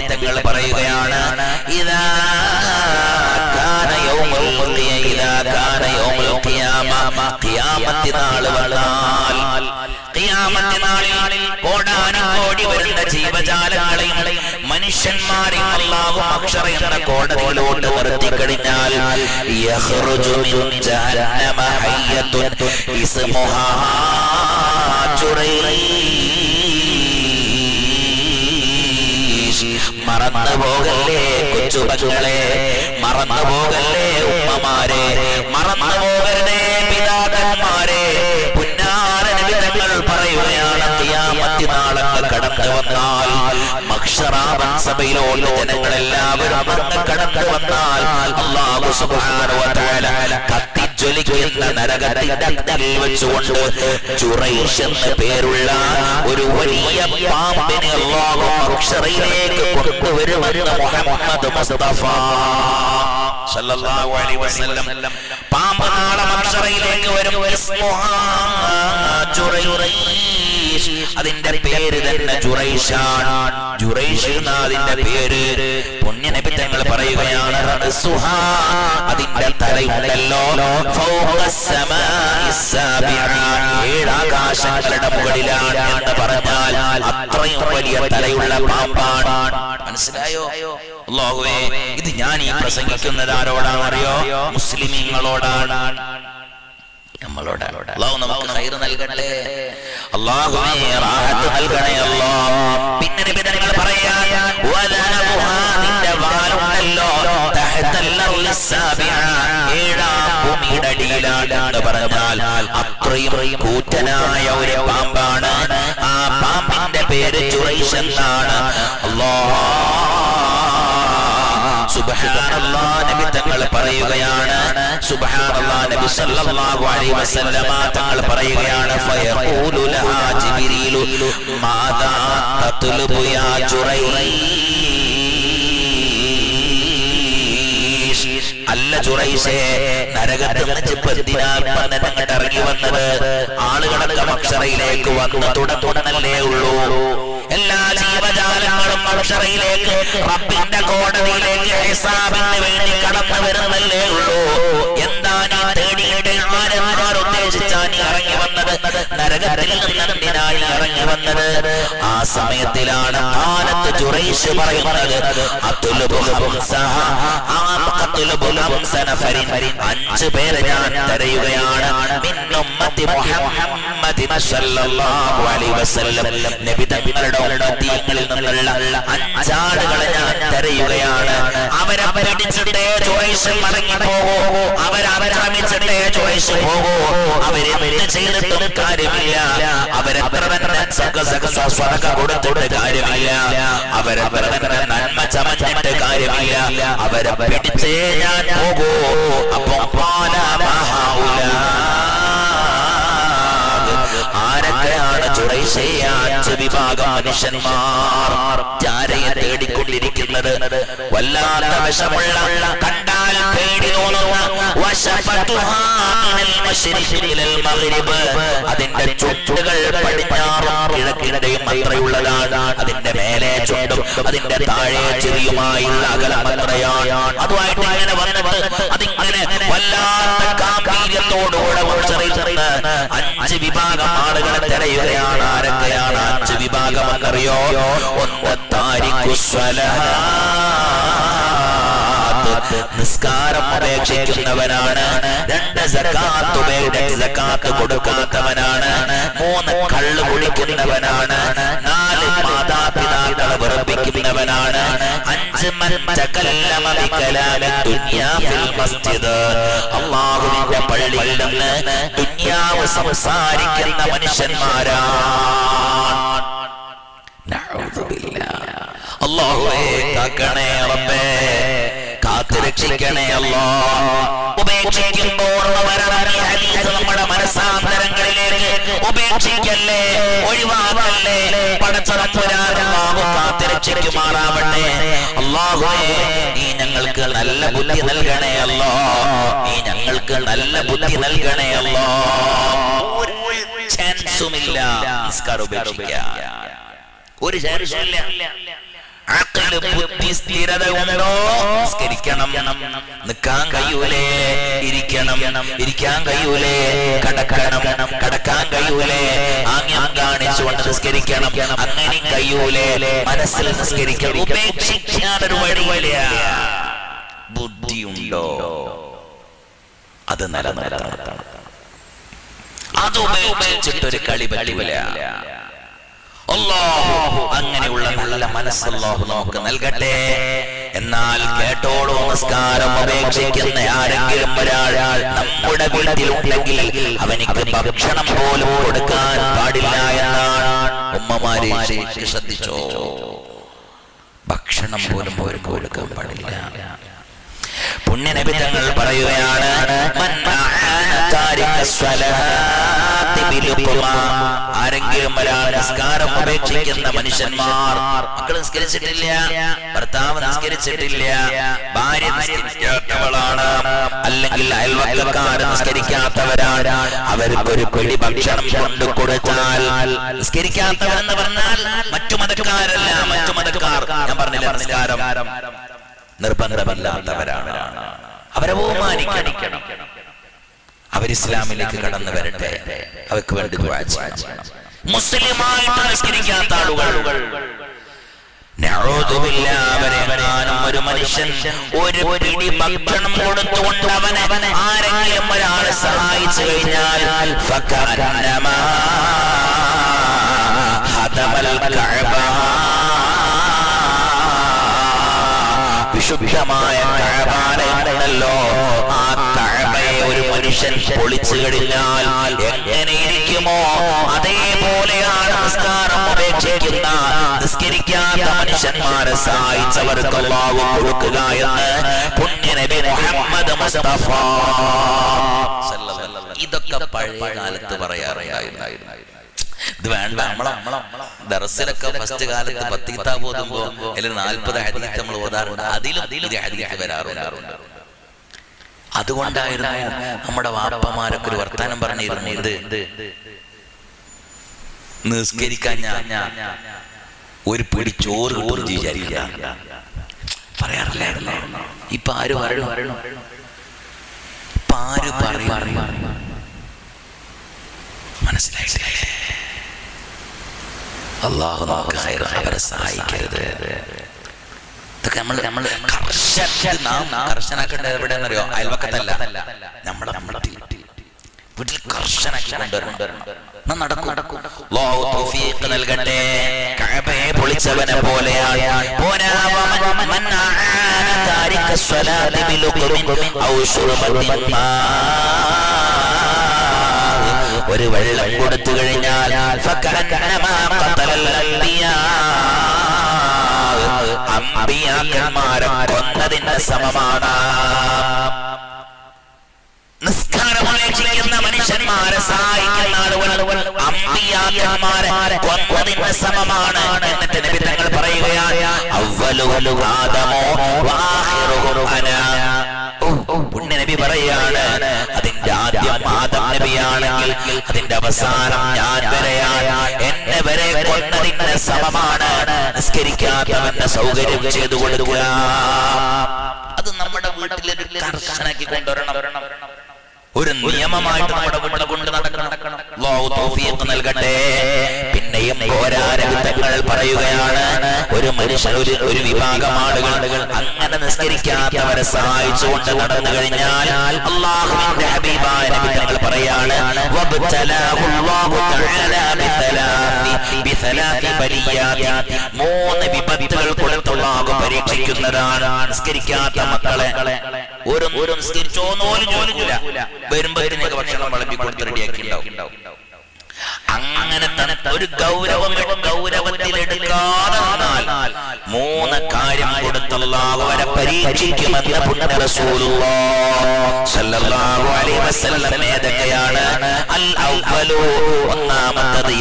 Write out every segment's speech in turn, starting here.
നബിത്തങ്ങൾ പറയുകയാണ് ഇതാ കോടാനുകോടി വരുന്ന ജീവജാലങ്ങളെയും മനുഷ്യന്മാരെയും അല്ലാഹു അക്ഷര എന്ന കോടതിയിലോട്ട് നിർത്തി കഴിഞ്ഞാൽ യഖ്റുജു മിൻ ജഹന്നമ ഹയ്യത്തുൻ ഇസ്മുഹാ ജുറൈഷ് മറന്നു പോകല്ലേ കൊച്ചുമക്കളെ മറന്നു പോകല്ലേ ഉമ്മമാരെ മറന്നു പോകരുതേ പിതാക്കന്മാരെ പുന്നാരനിതങ്ങൾ പറയുകയാണ്. ഖിയാമത്തി നാളങ്ങൾ കടന്നു വന്നാൽ മക്ഷറാവൻ സഭയിലോട്ട് ജനങ്ങളെല്ലാവരും കടന്നു വന്നാൽ അല്ലാഹു സുബ്ഹാനഹു വ നരകത്തിൽ നരകത്തിന്റെ അഗ്നിയിൽ വെച്ചുകൊണ്ട് ചുറൈഷ് എന്ന പേരുള്ള ഒരു വലിയ പാമ്പിനെ അല്ലാഹു മക്ഷറയിലേക്ക് കൊണ്ടുവരുമെന്ന് മുഹമ്മദ് മുസ്തഫ സല്ലല്ലാഹു അലൈഹി വസല്ലം. പാമ്പ് നാളെ മക്ഷറയിലേക്ക് വരും. ഇസ്മുഹാ ജുറൈഷ് അതിന്റെ പേര് തന്നെ ജുറൈഷാണ്. ജുറൈഷ് അതിന്റെ പേര് പുണ്യനബി തങ്ങൾ പറയുകയാണ്. അതിന്റെ ഏഴാകാശങ്ങളുടെ മുകളിലാണ് എന്ന് പറഞ്ഞാൽ അത്രയും വലിയ തലയുള്ള പാമ്പാണ്. മനസ്സിലായോ? അല്ലാഹുവേ ഇത് ഞാൻ ഈ പ്രസംഗിക്കുന്നത് ആരോടാണ് അറിയോ മുസ്ലിമീങ്ങളോടാണ്. നമ്മളോട്. അള്ളാഹു നമുക്ക് ഖൈർ നൽകട്ടെ. അള്ളാഹുവേ റാഹത്ത് നൽകണേ അല്ലാഹ് പിന്നെ നബി തങ്ങൾ പറയാ വലനബുഹാദിന്റെ വാലുണ്ടല്ലോ തഹതൽ അർളി സാബിഅ ഏഴാം ഭൂമിയുടെ പറഞ്ഞാൽ അത്രയും കൂറ്റനായ ഒരു പാമ്പാണ്. ആ പാമ്പിന്റെ പേര് ചുറൈഷ് എന്നാണ്. നബി തങ്ങൾ പറയുകയാണ്. നബി സല്ലല്ലാഹു അലൈഹി വസല്ലമ തങ്ങൾ പറയുകയാണ്. ഫയഖൂലു മാദാ അല്ല ജുറൈഷേ നരകത്തിൽ നിന്ന് ഇറങ്ങി വന്നത് ആളുകളൊക്കെ അക്ഷറയിലേക്ക് വന്ന്. തുടങ്ങുന്നല്ലേ ഉള്ളൂ. എല്ലാ ജീവജാലങ്ങളും അക്ഷറയിലേക്ക് റബ്ബിന്റെ കോടതിയിലേക്ക് ഹിസാബിന് വേണ്ടി കടന്നു വരുന്നല്ലേ ഉള്ളൂ. എന്താണ് തേടിയിട്ട് ആരെന്മാർ ഉദ്ദേശിച്ചാണ് ഈ ഇറങ്ങി വന്നത്? നരകത്തിൽ ഇറങ്ങി വന്നത്? ആ സമയത്തിലാണ് കാലത്ത് ജുറൈഷ് പറയുന്നത് അത്തുലുബു അഞ്ച് പേരെ ഞാൻ തരയുകയാണ്. മിന്നുമ്മത്തി മുഹമ്മദിൻ സല്ലല്ലാഹു അലൈഹി വസല്ലം. നബി തങ്ങളുടെ ഉമ്മത്തിങ്ങളിൽ നിന്നുള്ള ഞാൻ അവരെ ജുറൈഷ് മടങ്ങി പോകൂ. അവരെ ആക്രമിച്ചിട്ടേ ജുറൈഷ് പോകൂ. അവരെന്ത് ചെയ്തിട്ടും കാര്യമില്ല. അവരെത്ര കൊടുത്തിട്ട് കാര്യമില്ല. അവരെത്ര നന്മ ചമഞ്ഞിട്ട് കാര്യമില്ല. അവരെ പിടിച്ചേ ഞാൻ പോകൂ അപ്പൊ ആരൊക്കെയാണ് ചുറൈശേ അഞ്ച് വിഭാഗം മനുഷ്യന്മാർ ചാരയെ തേടിക്കൊണ്ടിരിക്കുന്നത് വല്ലാത്ത വിഷമുള്ള കണ്ടാൽ പേടി. അതിന്റെ ചുറ്റുകൾ പടിഞ്ഞാറും കിഴക്കിന്റെയും അത്രയുള്ളതാണ് അതിന്റെ മേലെ ചുണ്ടും അതിന്റെ താഴെ ചെറിയുമായുള്ള അകലം അത്രയാണ് അതുമായിട്ട് ഇങ്ങനെ വന്നിട്ട് അതിങ്ങനെ വല്ലാത്ത ഗാംഭീര്യത്തോടുകൂടെ ഉച്ചറിയുന്ന അഞ്ച് വിഭാഗം ആളുകളെ തിരയുകയാണ്. ആരൊക്കെയാണ് അഞ്ച് വിഭാഗം എന്നറിയോ? ഒന്ന് താരിഖുസ്വലഹാത്ത് നിസ്കാരം ഉപേക്ഷിക്കുന്നവനാണ്. രണ്ട് സക്കാത്ത് ഉപേക്ഷിച്ച് സക്കാത്ത് കൊടുക്കാത്തവനാണ്. മൂന്ന് കള്ള് കുടിക്കുന്നവനാണ് നാല് മാതാപിതാക്കളെ വെറുപ്പിക്കുന്നവനാണ് അഞ്ച് അല്ലാഹുവിന്റെ പള്ളിയിൽ നിന്ന് ദുന്യാവ് സംസാരിക്കുന്ന മനുഷ്യന്മാരാണ്. അള്ളാഹുവേ കാക്കണേ റബ്ബേ കാത്തു രക്ഷിക്കണേ ഉപേക്ഷിക്കല്ലേ? ഒഴിവാക്കല്ലേ? പടച്ചതമ്പുരാനാഹു കാത്തു രക്ഷിക്കുമാറാവട്ടെ അല്ലാഹുവേ നീ ഞങ്ങൾക്ക് നല്ല ബുദ്ധി നൽകണേ അല്ലോ. നീ ഞങ്ങൾക്ക് നല്ല ബുദ്ധി നൽകണേ അല്ലോ. ഒരു ചാൻസുമില്ല നിസ്കാരം ഒരു ഒരു ചാൻസുമില്ല അഖിൽ ബുദ്ധി സ്ഥിരത ഉണ്ടോ നിസ്കരിക്കണം. നിൽക്കാൻ കഴിയൂലേ? ഇരിക്കണം. ഇരിക്കാൻ കഴിയൂലേ? കടക്കണം. കടക്കാൻ കഴിയൂലേ? ആംഗ്യം കാണിച്ചുകൊണ്ട് നിസ്കരിക്കണം. അങ്ങനെ കഴിയൂലേ? മനസ്സിൽ നിസ്കരിക്കണം. ഉപേക്ഷിക്കാൻ ഒരു വഴിയില്ല. ബുദ്ധിയുണ്ടോ? അത് നിലനിർത്തണം. അത് ഉപേക്ഷിച്ചിട്ടൊരു കളി പറ്റൂല. അല്ലാഹു അങ്ങനെയുള്ള നല്ല മനസ്സല്ലാഹു നമുക്ക് നൽകട്ടെ. എന്നാൽ കേട്ടോളൂ നമസ്കാരം അപേക്ഷിക്കുന്ന ആരെങ്കിലും ഒരാൾ നമ്മുടെ വീട്ടിലുണ്ടെങ്കിൽ അവനിക്ക് ഭക്ഷണം പോലും കൊടുക്കാൻ പാടില്ല എന്നാണ് ഉമ്മമാരെ ശ്രദ്ധിച്ചോ? ഭക്ഷണം പോലും അവർക്ക് കൊടുക്കാൻ പാടില്ല. പുണ്യനബി തങ്ങൾ പറയുകയാണ് ആരെങ്കിലും ഒരാൾ നിസ്കാരം ഉപേക്ഷിക്കുന്ന മനുഷ്യന്മാർ മക്കൾ നിസ്കരിച്ചിട്ടില്ല ഭർത്താവ് നിസ്കരിച്ചിട്ടില്ല ഭാര്യ നിസ്കരിക്കാത്തവളാണ് അല്ലെങ്കിൽ അയൽവക്കക്കാർ നിസ്കരിക്കാത്തവരാണ്. അവർക്ക് ഒരു പിടി ഭക്ഷണം കൊണ്ടു കൊടുത്താൽ നിസ്കരിക്കാത്തവരെന്ന് പറഞ്ഞാൽ മറ്റു മതക്കാരല്ല മറ്റു മതക്കാർ. ഞാൻ പറഞ്ഞില്ല നിസ്കാരം നിർബന്ധമല്ലാത്തവരാണ്. അവരെ ബഹുമാനിക്കണം. അവർ ഇസ്ലാമിലേക്ക് കടന്നു വരട്ടെ. അവർക്ക് വേണ്ടി. മുസ്ലിമായിട്ട് നിസ്കരിക്കാത്ത ആളുകൾ. ഒരു മനുഷ്യൻ ഒരു പിടി ഭക്ഷണം കൊടുത്തുകൊണ്ട് അവനെ ആരെങ്കിലും ഒരാളെ സഹായിച്ചു കഴിഞ്ഞാൽ വിശുദ്ധമായ കഴബാലയുണ്ടല്ലോ ആ കഴബയെ ഒരു മനുഷ്യൻ പൊളിച്ചു കഴിഞ്ഞാൽ എങ്ങനെയിരിക്കുമോ അതേപോലെയാണ് നിസ്കാരം ഉപേക്ഷിക്കുന്ന നിസ്കരിക്കാത്ത മനുഷ്യന്മാരെ സഹായിച്ചവർക്ക് അല്ലാഹു കൊടുക്കുക എന്ന് പുണ്യനബി മുഹമ്മദ് മുസ്തഫ ഇതൊക്കെ പഴയ കാലത്ത് പറയാറുണ്ടായിരുന്നു. ഇത് വേണ്ട നമ്മളെ ദർസിലൊക്കെ ഫസ്റ്റ് കാലത്ത് പത്ത് കിതാബ് ഓതുമ്പോ അല്ലെങ്കിൽ നാൽപ്പത് ഹദീസ് നമ്മൾ ഓതാറുണ്ട്. അതിലും ഹദീസ് വരാറുണ്ട്. അതുകൊണ്ടായിരുന്നു നമ്മുടെ വാപ്പമാരൊക്കെ ഒരു വർത്താനം പറഞ്ഞിരുന്നു ഇത് നിസ്കരിക്കാൻ ഒരു പിടി ചോറ് കിട്ടും വിചാരിക്കില്ല പറയാറില്ലായിരുന്നു. ഇപ്പൊ ആര് പറയണു? ഇപ്പൊ ആര് പറയും മനസ്സിലായിട്ടില്ലേ അള്ളാഹു നമുക്ക് ഹൈറായവരെ സഹായിക്കരുത്. ഇതൊക്കെ നമ്മൾ നമ്മൾ കർശന നാം കർശനാക്കേണ്ടത് എവിടെയെന്നറിയോ അയൽവക്കത്തല്ല. നമ്മുടെ നമ്മുടെ വീട്ടിൽ. കർശനാക്കി കൊണ്ടുവരണം. നടക്കും. നടക്കും. നൽകട്ടെ. കഅബയെ പൊളിച്ചവനെ പോലെയാണ്. ഒരു വെള്ളം കൊടുത്തു കഴിഞ്ഞാൽ അമ്പിയാക്കന്മാരെ കൊന്നതിന് സമമാണ് നിസ്കാരം മനുഷ്യന്മാരെ സഹായിക്കുന്ന ആളുകൾ അമ്പിയാക്കന്മാരെ കൊന്നതിന്റെ സമമാണ് എന്നിട്ട് നബി തങ്ങൾ പറയുകയാണ് അവ്വലു ആദമോ പുണ്യ നബി പറയാണ് അതിന്റെ ആദ്യം ആദം നബിയാണെങ്കിൽ അതിന്റെ അവസാനം ഞാൻ വരെയാണ് എന്നെ വരെ കൊന്നതിന് സമമാണ് സൗകര്യം ചെയ്തു കൊടുക്കുക. അത് നമ്മുടെ വീട്ടിലൊരു കർശനാക്കി കൊണ്ടുവരണം. ഒരു നിയമമായിട്ട് നമ്മുടെ വീട്ടിൽ കൊണ്ട് നടക്കണം. നൽകട്ടെ. പിന്നെയും പോരാരവിധങ്ങൾ പറയുകയാണ്. ഒരു മനുഷ്യൻ ഒരു ഒരു വിഭാഗം ആളുകൾ അങ്ങനെ നിസ്കരിക്കാത്തവരെ സഹായിച്ചുകൊണ്ട് നടന്നു കഴിഞ്ഞാൽ അള്ളാഹുവിന്റെ ഹബീബായ നബി തങ്ങൾ പറയാണ് മൂന്ന് വിപത്തുകൾ കൊടുത്ത് അല്ലാഹു പരീക്ഷിക്കുന്നതാണ് നിസ്കരിക്കാത്ത മക്കളെ. ഒരു ഒരു നിസ്കരിച്ചോന്ന് പോലും ചോദിക്കില്ല വരുമ്പോഴത്തേക്ക് ഭക്ഷണം വിളമ്പി കൊടുത്ത് റെഡിയാക്കി ഉണ്ടാവും അങ്ങനെ ഒരു ഗൗരവം വന്നാൽ മൂന്ന് കാര്യം കൊടുത്തുള്ള അവരെ പരീക്ഷിക്കുമെന്ന് പുണ്യ അലൈഹി വസല്ലം ഏതൊക്കെയാണ്? അൽ അവ്വലു ഒന്നാമത്തത്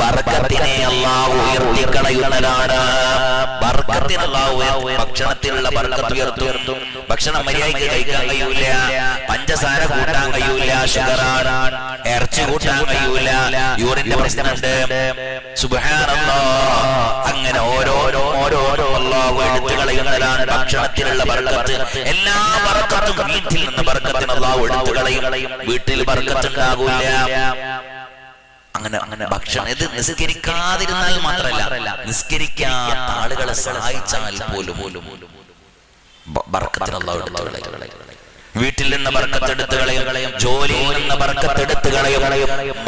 ബർക്കത്തിനെ അല്ലാഹു ഉയർത്തി ഭക്ഷണത്തിലുള്ള ബർക്കത്ത് ഉയർത്തും ഭക്ഷണം മര്യാദയ്ക്ക് കഴിക്കാൻ കഴിയൂല. പഞ്ചസാര കൂട്ടാൻ കഴിയൂല. ഷുഗറാണ്. ഇറച്ചി കൂട്ടാൻ കഴിയൂല. യൂറിന്റെ പ്രശ്നമുണ്ട്. സുബ്ഹാനല്ലാ. അങ്ങനെ ഓരോരോ ഓരോരോ അല്ലാഹു എടുത്തു കളയുന്നതാണ് ഭക്ഷണത്തിലുള്ള ബർക്കത്ത്. എല്ലാ ബർക്കത്തും വീട്ടിൽ നിന്ന് ബർക്കത്തിന് അല്ലാഹു എടുത്തു കളയും. വീട്ടിൽ ബർക്കത്ത് ഉണ്ടാകൂല. അങ്ങനെ അങ്ങനെ ഭക്ഷണം ഇത് നിസ്കരിക്കാതിരുന്നാൽ മാത്രമല്ല നിസ്കരിക്കാത്ത ആളുകളെ സഹായിച്ചാൽ പോലും പോലും ബർക്കത്തിന് അല്ലാഹു എടുത്തു കളയും വീട്ടിൽ നിന്ന് ബർക്കത്തെടുത്ത് കളയും ജോലിയിൽ നിന്ന് ബർക്കത്തെടുത്ത് കളയും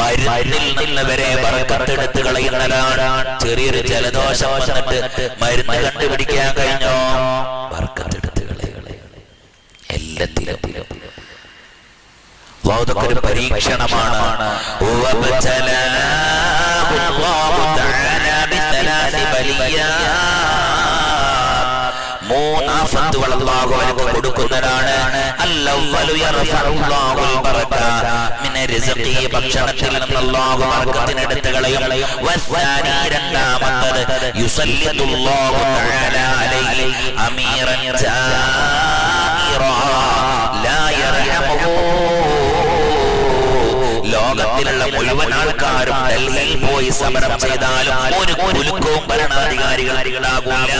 മരുന്നിൽ നിന്ന് വരെ ബർക്കത്തെടുത്ത് കളയുന്നതാണ് ചെറിയൊരു ജലദോഷം വന്നിട്ട് മരുന്ന് കണ്ടുപിടിക്കാൻ കഴിഞ്ഞോ? ബർക്കത്തെടുത്ത് കളയും എല്ലാത്തിലും അല്ലാഹു ഇതൊക്കെ ഒരു പരീക്ഷണമാണ് വബതലാഹു അല്ലാഹു തആല ബിസലാസി ബലിയാത്ത് മൂന്നാഫത്തുകൾ ഒരു പരീക്ഷണമാണ്. കൊടുക്കുന്നതാണ്. നിന്നല്ലാഹു രണ്ടാമത്തത്. തആല അലൈഹി ലോകത്തിലുള്ള മുഴുവൻ ആൾക്കാരും ഡൽഹിയിൽ പോയി സമരം ചെയ്താലും ഒരു കുലുക്കവും ഭരണാധികാരികളാകൂല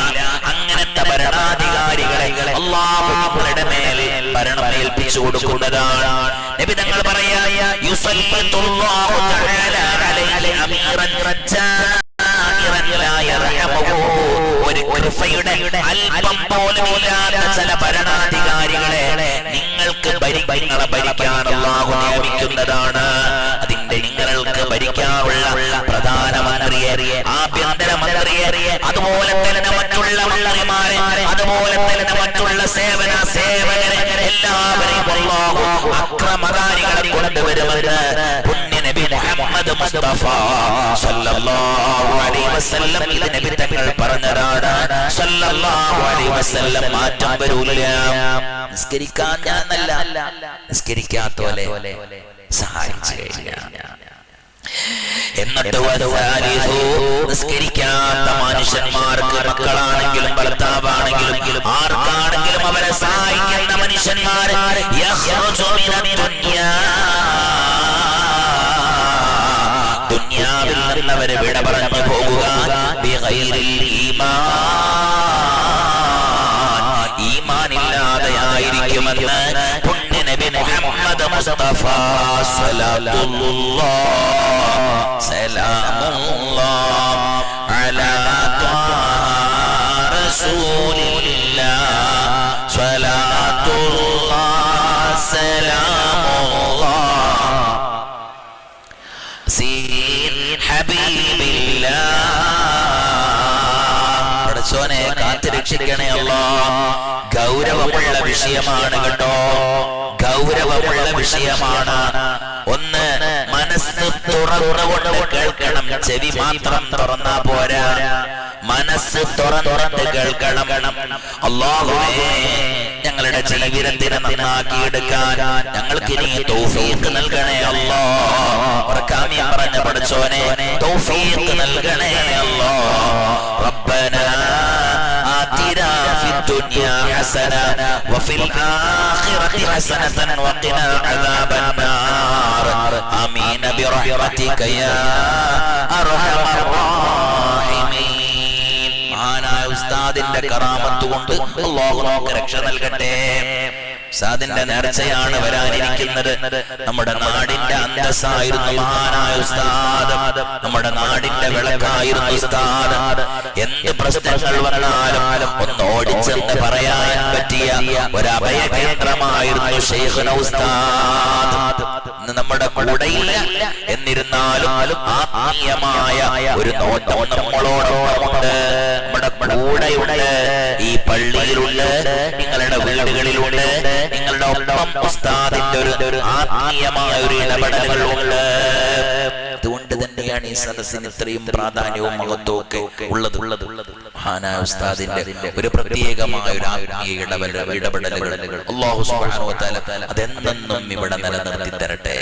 അങ്ങനത്തെ ഭരണാധികാരികളെ അള്ളാഹുങ്ങളുടെ മേൽ ഭരണം ഏൽപ്പിച്ചു കൊടുക്കുന്നതാണ്. നബി തങ്ങൾ പറയാ യുസല്ലത്തുല്ലാഹു തആല അലൈഹി അമീറൻ ജാഇറൻ അല്പം പോലും ഇല്ലാത്ത ചില ഭരണാധികാരികളെ നിങ്ങൾക്ക് ഭരി- നിങ്ങളെ ഭരിക്കാൻ അള്ളാഹു നിയമിക്കുന്നതാണ്. അതിന്റെ നിങ്ങൾക്ക് ഭരിക്കാനുള്ള പ്രധാനമന്ത്രിയെ ആഭ്യന്തരമന്ത്രിയെ അതുപോലെ തന്നെ മറ്റുള്ള മന്ത്രിമാരെ അതുപോലെ തന്നെ മറ്റുള്ള സേവന സേവകരെ എല്ലാവരെയും അക്രമകാരികളെ കൊണ്ടുവരുമെന്ന് മുഹമ്മദ് മുസ്തഫ സല്ലല്ലാഹു അലൈഹി വസല്ലം ഇത് നബി തങ്ങൾ പറഞ്ഞതാണ്. സല്ലല്ലാഹു അലൈഹി വസല്ലം മാറ്റം വരൂല. നിസ്കരിക്കാൻ ഞാൻ നല്ല നിസ്കരിക്കാത്തോലെ സഹായിച്ചു കഴിഞ്ഞാൽ എന്നിട്ട് നിസ്കരിക്കാത്ത മനുഷ്യന്മാർക്ക് മക്കളാണെങ്കിലും ഭർത്താവാണെങ്കിലും ആർക്കാണെങ്കിലും അവരെ സഹായിക്കുന്ന മനുഷ്യന്മാർ അവരെ വിട പറഞ്ഞു പോകുക ഈമാനില്ലാതെയായിരിക്കുമെന്ന് നബി മുഹമ്മദ് മുസ്തഫ സലാമുല്ലാ പടച്ചോനെ കാത്തിരക്ഷിക്കണേ അല്ല. ഗൗരവമുള്ള വിഷയമാണ് കേട്ടോ ഗൗരവമുള്ള വിഷയമാണ്. ഒന്ന് മനസ്സ് തുറന്നുകൊണ്ട് കേൾക്കണം. ചെവി മാത്രം തുറന്നാ പോരാ. മനസ്സ് തുറന്നുറന്ന് കേൾക്കണം. അള്ളാഹുവേ ഞങ്ങളുടെ ജീവിതത്തിനെ നന്നാക്കിയെടുക്കാൻ ഞങ്ങൾക്ക് ഇനി തൗഫീഖ് നൽകണേ അല്ലോ. പറഞ്ഞ പഠിച്ചോനെ തൗഫീഖ് നൽകണേ അല്ലോ. الدنيا حسنة وفي الآخرة حسنة وقنا عذاب النار آمين برحمتك يا أرحم الراحمين മഹാനായ ഉസ്താദിന്റെ കറാമത്ത് കൊണ്ട് അള്ളാഹു നമുക്ക് രക്ഷ നൽകട്ടെ ഉസ്താദിന്റെ നേർച്ചയാണ് വരാനിരിക്കുന്നത്. നമ്മുടെ നാടിന്റെ അന്തസ്സായിരുന്നു മഹാനായ ഉസ്താദ്. നമ്മുടെ നാടിന്റെ വിളക്കായിരുന്നു ഉസ്താദ്. എന്ത് പ്രശ്നങ്ങൾ വന്നാലും ഒന്ന് ഓടിച്ചെന്ന് പറയാൻ പറ്റിയ ഒരു അഭയ കേന്ദ്രമായിരുന്നു ഷെയ്ഖുന ഉസ്താദ്. നമ്മുടെ കൂടെയില്ല എന്നിരുന്നാലും ആത്മീയമായ ഒരു നോട്ടം നമ്മളോടൊപ്പമുണ്ട്. നമ്മുടെ കൂടെയുണ്ട്. ഈ പള്ളിയിലുണ്ട് നിങ്ങളുടെ വീടുകളിലുണ്ട് നിങ്ങളുടെ ഒപ്പം ഉസ്താദിന്റെ ഒരു ആത്മീയമായ ഒരു ഇടപെടലുകളുണ്ട്. അതുകൊണ്ട് തന്നെയാണ് ഈ സദസ്സിന് ഇത്രയും പ്രാധാന്യവും മഹത്വവും ഒക്കെ ഉള്ളത്. ഉള്ളത് മഹാനായ ഉസ്താദിന്റെ ഒരു പ്രത്യേകമായ ഒരു ആത്മീയ ഇടപെടൽ ഇടപെടലുകൾ. അള്ളാഹു സുബ്ഹാനഹു വ തആല ഇവിടെ നിലനിർത്തി തരട്ടെ.